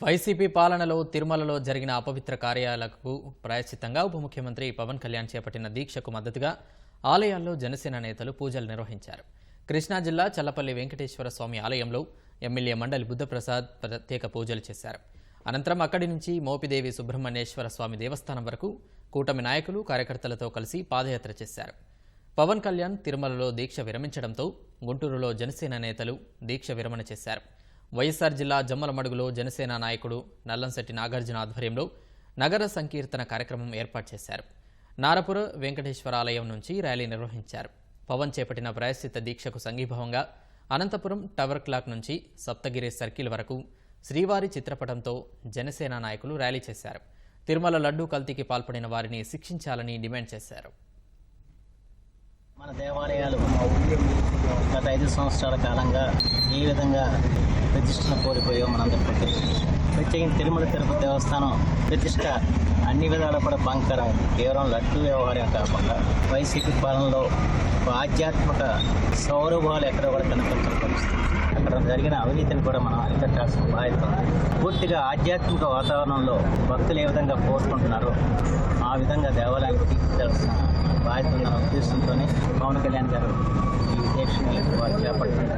YCP పాలనలో తిరుమలలో జరిగిన అపవిత్ర కార్యాలకు ప్రాయశ్చిత్తంగా ఉప ముఖ్యమంత్రి పవన్ కళ్యాణ్ చేపట్టిన దీక్షకు మద్దతుగా ఆలయాల్లో జనసేన నేతలు పూజలు నిర్వహించారు. కృష్ణా జిల్లా చల్లపల్లి వెంకటేశ్వర స్వామి ఆలయంలో ఎమ్మెల్యే మండలి బుద్ధప్రసాద్ ప్రత్యేక పూజలు చేశారు. అనంతరం అక్కడి నుంచి మోపిదేవి సుబ్రహ్మణ్యేశ్వర స్వామి దేవస్థానం వరకు కూటమి నాయకులు కార్యకర్తలతో కలిసి పాదయాత్ర చేశారు. పవన్ కళ్యాణ్ తిరుమలలో దీక్ష విరమించడంతో గుంటూరులో జనసేన నేతలు దీక్ష విరమణ చేశారు. వైఎస్ఆర్ జిల్లా జమ్మలమడుగులో జనసేన నాయకుడు నల్లంశెట్టి నాగార్జున ఆధ్వర్యంలో నగర సంకీర్తన కార్యక్రమం ఏర్పాటు చేశారు. నారపుర వెంకటేశ్వర ఆలయం నుంచి ర్యాలీ నిర్వహించారు. పవన్ చేపట్టిన ప్రాయశ్చిత్త దీక్షకు సంఘీభావంగా అనంతపురం టవర్ క్లాక్ నుంచి సప్తగిరి సర్కిల్ వరకు శ్రీవారి చిత్రపటంతో జనసేన నాయకులు ర్యాలీ చేశారు. తిరుమల లడ్డూ కల్తీకి పాల్పడిన వారిని శిక్షించాలని డిమాండ్ చేశారు. మన దేవాలయాలు ఐదు సంవత్సరాల కాలంగా ఏ విధంగా ప్రతిష్టను కోల్పోయో మనందరికీ తెలుసు. ప్రత్యేకించి తిరుమల తిరుపతి దేవస్థానం ప్రతిష్ట అన్ని విధాలు కూడా బంకరం కేవలం లడ్డు వ్యవహారం కాకుండా వైసీపీ పాలనలో ఒక ఆధ్యాత్మిక సౌరభాలు ఎక్కడ కూడా కనిపించని అక్కడ జరిగిన అవినీతిని కూడా మనం అరికట్టాల్సిన బాధ్యత పూర్తిగా ఆధ్యాత్మిక వాతావరణంలో భక్తులు ఏ విధంగా కోరుకుంటున్నారో ఆ విధంగా దేవాలయానికి తీసుకెళ్ళాల్సిన బాధ్యత ఉందన్న ఉద్దేశంతోనే పవన్ కళ్యాణ్ గారు ఈ దీక్షని ব্যাপারটা